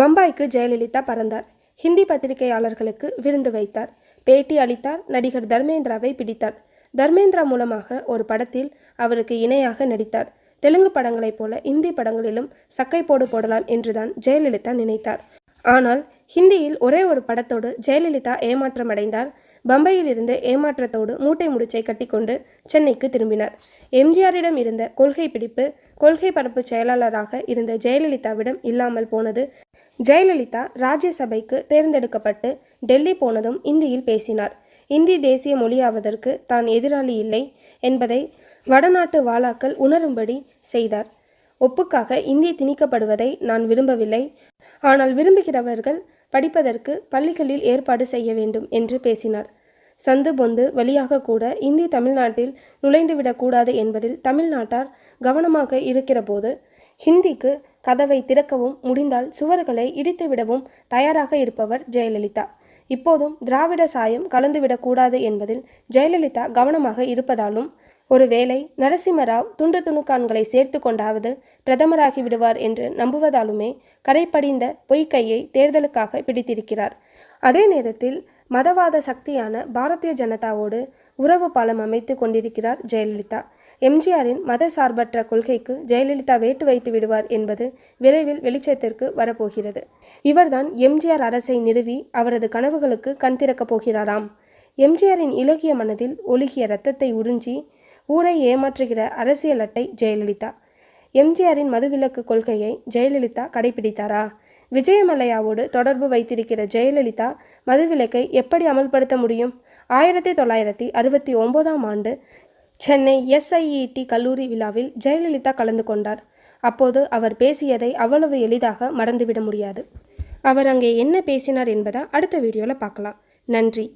பம்பாய்க்கு ஜெயலலிதா பறந்தார். ஹிந்தி பத்திரிகையாளர்களுக்கு விருந்து வைத்தார். பேட்டி அளித்தார். நடிகர் தர்மேந்திராவை பிடித்தார். தர்மேந்திரா மூலமாக ஒரு படத்தில் அவருக்கு இணையாக நடித்தார். தெலுங்கு படங்களைப் போல இந்தி படங்களிலும் சக்கை போடு போடலாம் என்றுதான் ஜெயலலிதா நினைத்தார். ஆனால் ஹிந்தியில் ஒரே ஒரு படத்தோடு ஜெயலலிதா ஏமாற்றமடைந்தார். பம்பையில் இருந்து ஏமாற்றத்தோடு மூட்டை முடிச்சை கட்டிக்கொண்டு சென்னைக்கு திரும்பினார். எம்ஜிஆரிடம் இருந்த கொள்கை பிடிப்பு கொள்கை பரப்பு செயலாளராக இருந்த ஜெயலலிதாவிடம் இல்லாமல் போனது ஜெயலலிதா ராஜ்யசபைக்கு தேர்ந்தெடுக்கப்பட்டு டெல்லி போனதும் இந்தியில் பேசினார். இந்தி தேசிய மொழியாவதற்கு தான் எதிராளி இல்லை என்பதை வடநாட்டு வாலாக்கள் உணரும்படி செய்தார். ஒப்புக்காக இந்தி திணிக்கப்படுவதை நான் விரும்பவில்லை. ஆனால் விரும்புகிறவர்கள் படிப்பதற்கு பள்ளிகளில் ஏற்பாடு செய்ய வேண்டும் என்று பேசினார். சந்து பொந்து வழியாக கூட இந்தி தமிழ்நாட்டில் நுழைந்துவிடக்கூடாது என்பதில் தமிழ்நாட்டார் கவனமாக இருக்கிறபோது ஹிந்திக்கு கதவை திறக்கவும் முடிந்தால் சுவர்களை இடித்துவிடவும் தயாராக இருப்பவர் ஜெயலலிதா. இப்போதும் திராவிட சாயம் கலந்துவிடக்கூடாது என்பதில் ஜெயலலிதா கவனமாக இருப்பதாலும் ஒருவேளை நரசிம்மராவ் துண்டு துணுக்கான்களை சேர்த்து கொண்டாவது பிரதமராகி விடுவார் என்று நம்புவதாலுமே கரைப்படிந்த பொய்க்கையை தேர்தலுக்காக பிடித்திருக்கிறார். அதே நேரத்தில் மதவாத சக்தியான பாரதிய ஜனதாவோடு உறவு பாலம் அமைத்து கொண்டிருக்கிறார் ஜெயலலிதா. எம்ஜிஆரின் மத சார்பற்ற கொள்கைக்கு ஜெயலலிதா வேட்டு வைத்து விடுவார் என்பது விரைவில் வெளிச்சத்திற்கு வரப்போகிறது. இவர்தான் எம்ஜிஆர் அரசை நிறுவி அவரது கனவுகளுக்கு கண் திறக்கப் போகிறாராம். எம்ஜிஆரின் இலகிய மனதில் ஒழுகிய இரத்தத்தை உறிஞ்சி ஊரை ஏமாற்றுகிற அரசியல் அட்டை ஜெயலலிதா. எம்ஜிஆரின் மதுவிலக்கு கொள்கையை ஜெயலலிதா கடைபிடித்தாரா? விஜயமல்லையாவோடு தொடர்பு வைத்திருக்கிற ஜெயலலிதா மதுவிலக்கை எப்படி அமல்படுத்த முடியும்? ஆயிரத்தி தொள்ளாயிரத்தி அறுபத்தி ஒம்போதாம் ஆண்டு சென்னை எஸ்ஐஇடி கல்லூரி விழாவில் ஜெயலலிதா கலந்து கொண்டார். அப்போது அவர் பேசியதை அவ்வளவு எளிதாக மறந்துவிட முடியாது. அவர் அங்கே என்ன பேசினார் என்பதை அடுத்த வீடியோவில் பார்க்கலாம். நன்றி.